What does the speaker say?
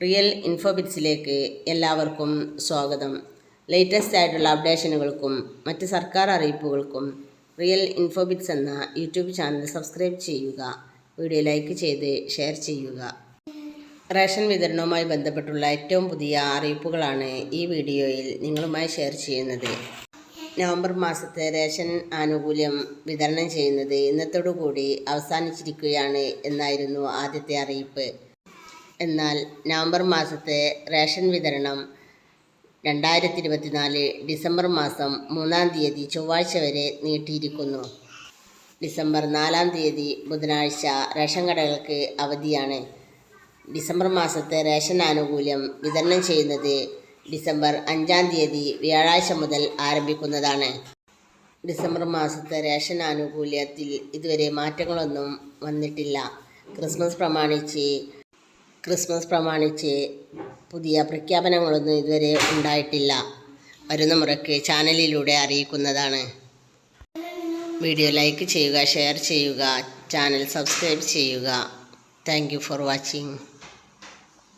Real ഇൻഫോബിറ്റ്സിലേക്ക് എല്ലാവർക്കും സ്വാഗതം. Latest ആയിട്ടുള്ള അപ്ഡേഷനുകൾക്കും മറ്റ് സർക്കാർ അറിയിപ്പുകൾക്കും റിയൽ ഇൻഫോബിറ്റ്സ് എന്ന യൂട്യൂബ് ചാനൽ സബ്സ്ക്രൈബ് ചെയ്യുക വീഡിയോ ലൈക്ക് ചെയ്ത് ഷെയർ ചെയ്യുക. റേഷൻ വിതരണവുമായി ബന്ധപ്പെട്ടുള്ള ഏറ്റവും പുതിയ അറിയിപ്പുകളാണ് ഈ വീഡിയോയിൽ നിങ്ങളുമായി ഷെയർ ചെയ്യുന്നത്. നവംബർ മാസത്തെ റേഷൻ ആനുകൂല്യം വിതരണം ചെയ്യുന്നത് ഇന്നത്തോടു കൂടി അവസാനിച്ചിരിക്കുകയാണ് എന്നായിരുന്നു ആദ്യത്തെ അറിയിപ്പ്. എന്നാൽ നവംബർ മാസത്തെ റേഷൻ വിതരണം രണ്ടായിരത്തി ഇരുപത്തിനാല് ഡിസംബർ മാസം മൂന്നാം തീയതി ചൊവ്വാഴ്ച വരെ നീട്ടിയിരിക്കുന്നു. ഡിസംബർ നാലാം തീയതി ബുധനാഴ്ച റേഷൻ കടകൾക്ക് അവധിയാണ്. ഡിസംബർ മാസത്തെ റേഷൻ ആനുകൂല്യം വിതരണം ചെയ്യുന്നത് ഡിസംബർ അഞ്ചാം തീയതി വ്യാഴാഴ്ച മുതൽ ആരംഭിക്കുന്നതാണ്. ഡിസംബർ മാസത്തെ റേഷൻ ആനുകൂല്യത്തിൽ ഇതുവരെ മാറ്റങ്ങളൊന്നും വന്നിട്ടില്ല. ക്രിസ്മസ് പ്രമാണിച്ച് ക്രിസ്മസ് പ്രമാണിച്ച് പുതിയ പ്രഖ്യാപനങ്ങളൊന്നും ഇതുവരെ ഉണ്ടായിട്ടില്ല. വരുന്ന മുറയ്ക്ക് ചാനലിലൂടെ അറിയിക്കുന്നതാണ്. വീഡിയോ ലൈക്ക് ചെയ്യുക ഷെയർ ചെയ്യുക ചാനൽ സബ്സ്ക്രൈബ് ചെയ്യുക. Thank for watching.